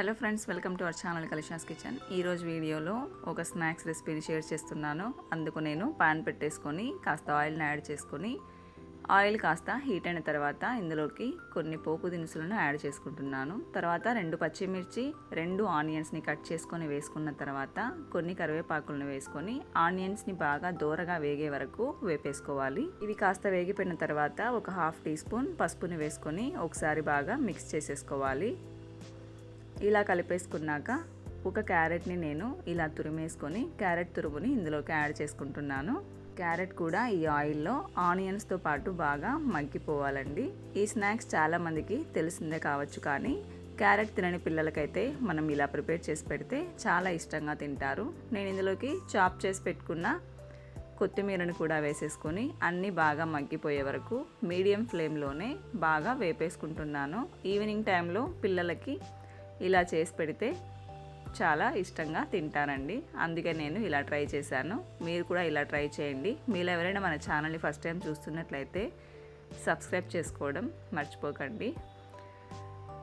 Hello friends welcome to our channel కలిషాస్ kitchen. ఈరోజు వీడియోలో ఒక స్నాక్స్ రెసిపీని షేర్ చేస్తున్నాను. అందుకు నేను పాన్ పెట్టేసుకొని కాస్త ఆయిల్ని యాడ్ చేసుకొని ఆయిల్ కాస్త హీట్ అయిన తర్వాత ఇందులోకి కొన్ని పోపు దినుసులను యాడ్ చేసుకుంటున్నాను. తర్వాత రెండు పచ్చిమిర్చి రెండు ఆనియన్స్ని కట్ చేసుకొని వేసుకున్న తర్వాత కొన్ని కరివేపాకులను వేసుకొని ఆనియన్స్ని బాగా దూరగా వేగే వరకు వేపేసుకోవాలి. ఇవి కాస్త వేగిపోయిన తర్వాత ఒక హాఫ్ టీ స్పూన్ పసుపుని వేసుకొని ఒకసారి బాగా మిక్స్ చేసేసుకోవాలి. ఇలా కలిపేసుకున్నాక ఒక క్యారెట్ని నేను ఇలా తురిమేసుకొని క్యారెట్ తురుముని ఇందులోకి యాడ్ చేసుకుంటున్నాను. క్యారెట్ కూడా ఈ ఆయిల్లో ఆనియన్స్తో పాటు బాగా మగ్గిపోవాలండి. ఈ స్నాక్స్ చాలామందికి తెలిసిందే కావచ్చు కానీ క్యారెట్ తినని పిల్లలకైతే మనం ఇలా ప్రిపేర్ చేసి పెడితే చాలా ఇష్టంగా తింటారు. నేను ఇందులోకి చాప్ చేసి పెట్టుకున్న కొత్తిమీరని కూడా వేసేసుకొని అన్నీ బాగా మగ్గిపోయే వరకు మీడియం ఫ్లేమ్లోనే బాగా వేపేసుకుంటున్నాను. ఈవినింగ్ టైంలో పిల్లలకి ఇలా చేసి పెడితే చాలా ఇష్టంగా తింటానండి. అందుకే నేను ఇలా ట్రై చేశాను. మీరు కూడా ఇలా ట్రై చేయండి. మీరు ఎవరైనా మన ఛానల్ని ఫస్ట్ టైం చూస్తున్నట్లయితే సబ్స్క్రైబ్ చేసుకోవడం మర్చిపోకండి.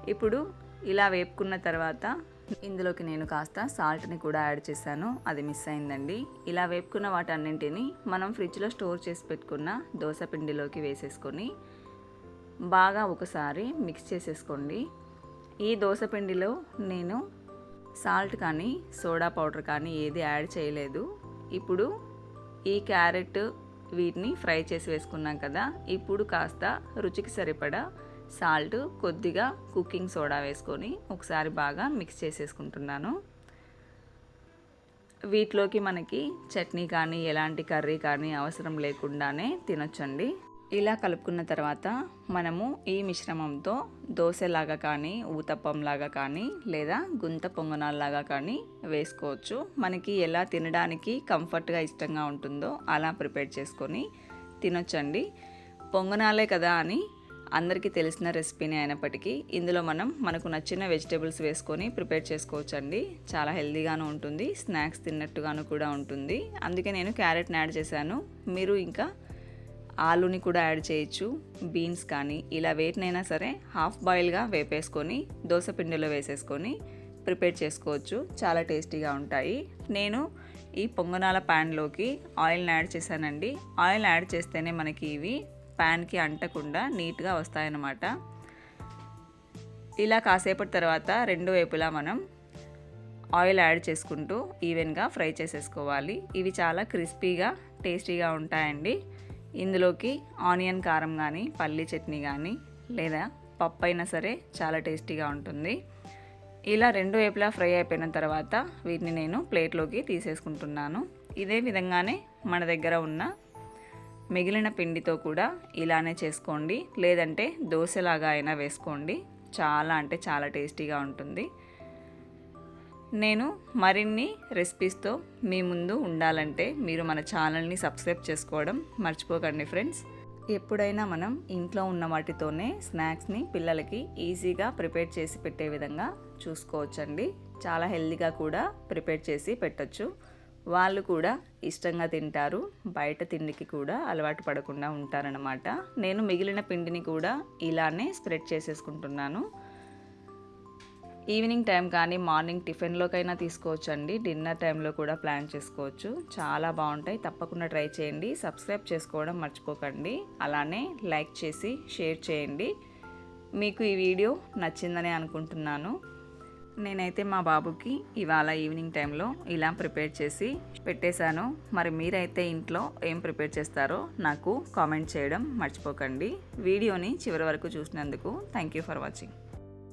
ఇప్పుడు ఇలా వేపుకున్న తర్వాత ఇందులోకి నేను కాస్త సాల్ట్ని కూడా యాడ్ చేశాను. అది మిస్ అయిందండి. ఇలా వేపుకున్న వాటన్నింటిని మనం ఫ్రిడ్జ్లో స్టోర్ చేసి పెట్టుకున్న దోశ పిండిలోకి వేసేసుకొని బాగా ఒకసారి మిక్స్ చేసేసుకోండి. ఈ దోశపిండిలో నేను సాల్ట్ కానీ సోడా పౌడర్ కానీ ఏది యాడ్ చేయలేదు. ఇప్పుడు ఈ క్యారెట్ వీటిని ఫ్రై చేసి వేసుకున్నాం కదా ఇప్పుడు కాస్త రుచికి సరిపడా సాల్ట్ కొద్దిగా కుకింగ్ సోడా వేసుకొని ఒకసారి బాగా మిక్స్ చేసేసుకుంటున్నాను. వీటిలోకి మనకి చట్నీ కానీ ఎలాంటి కర్రీ కానీ అవసరం లేకుండానే తినొచ్చండి. ఇలా కలుపుకున్న తర్వాత మనము ఈ మిశ్రమంతో దోశలాగా కానీ ఊతప్పంలాగా కానీ లేదా గుంత పొంగనాల్లాగా కానీ వేసుకోవచ్చు. మనకి ఎలా తినడానికి కంఫర్ట్గా ఇష్టంగా ఉంటుందో అలా ప్రిపేర్ చేసుకొని తినొచ్చండి. పొంగనాలే కదా అని అందరికీ తెలిసిన రెసిపీనే అయినప్పటికీ ఇందులో మనం మనకు నచ్చిన వెజిటేబుల్స్ వేసుకొని ప్రిపేర్ చేసుకోవచ్చండి. చాలా హెల్దీగాను ఉంటుంది స్నాక్స్ తిన్నట్టుగాను కూడా ఉంటుంది. అందుకే నేను క్యారెట్ని యాడ్ చేశాను. మీరు ఇంకా ఆలుని కూడా యాడ్ చేయొచ్చు బీన్స్ కానీ. ఇలా వేటినైనా సరే హాఫ్ బాయిల్గా వేపేసుకొని దోశ పిండిలో వేసేసుకొని ప్రిపేర్ చేసుకోవచ్చు. చాలా టేస్టీగా ఉంటాయి. నేను ఈ పొంగనాల ప్యాన్లోకి ఆయిల్ని యాడ్ చేశానండి. ఆయిల్ యాడ్ చేస్తేనే మనకి ఇవి ప్యాన్కి అంటకుండా నీట్గా వస్తాయన్నమాట. ఇలా కాసేపటి తర్వాత రెండు వైపులా మనం ఆయిల్ యాడ్ చేసుకుంటూ ఈవెన్గా ఫ్రై చేసేసుకోవాలి. ఇవి చాలా క్రిస్పీగా టేస్టీగా ఉంటాయండి. ఇందులోకి ఆనియన్ కారం కానీ పల్లి చట్నీ కానీ లేదా పప్పు అయినా సరే చాలా టేస్టీగా ఉంటుంది. ఇలా రెండు వైపులా ఫ్రై అయిపోయిన తర్వాత వీటిని నేను ప్లేట్లోకి తీసేసుకుంటున్నాను. ఇదే విధంగానే మన దగ్గర ఉన్న మిగిలిన పిండితో కూడా ఇలానే చేసుకోండి. లేదంటే దోశలాగా అయినా వేసుకోండి. చాలా అంటే చాలా టేస్టీగా ఉంటుంది. నేను మరిన్ని రెసిపీస్తో మీ ముందు ఉండాలంటే మీరు మన ఛానల్ని సబ్స్క్రైబ్ చేసుకోవడం మర్చిపోకండి ఫ్రెండ్స్. ఎప్పుడైనా మనం ఇంట్లో ఉన్న వాటితోనే స్నాక్స్ని పిల్లలకి ఈజీగా ప్రిపేర్ చేసి పెట్టే విధంగా చూసుకోవచ్చండి. చాలా హెల్దీగా కూడా ప్రిపేర్ చేసి పెట్టచ్చు. వాళ్ళు కూడా ఇష్టంగా తింటారు. బయట తిండికి కూడా అలవాటు పడకుండా ఉంటారనమాట నేను మిగిలిన పిండిని కూడా ఇలానే స్ప్రెడ్ చేసేసుకుంటున్నాను. ఈవినింగ్ టైం కానీ మార్నింగ్ టిఫిన్లోకైనా తీసుకోవచ్చు అండి డిన్నర్ టైంలో కూడా ప్లాన్ చేసుకోవచ్చు. చాలా బాగుంటాయి. తప్పకుండా ట్రై చేయండి. సబ్స్క్రైబ్ చేసుకోవడం మర్చిపోకండి. అలానే లైక్ చేసి షేర్ చేయండి. మీకు ఈ వీడియో నచ్చిందని అనుకుంటున్నాను. నేనైతే మా బాబుకి ఇవాళ ఈవినింగ్ టైంలో ఇలా ప్రిపేర్ చేసి పెట్టేశాను. మరి మీరైతే ఇంట్లో ఏం ప్రిపేర్ చేస్తారో నాకు కామెంట్ చేయడం మర్చిపోకండి. వీడియోని చివరి వరకు చూసినందుకు థ్యాంక్ యూ ఫర్ వాచింగ్.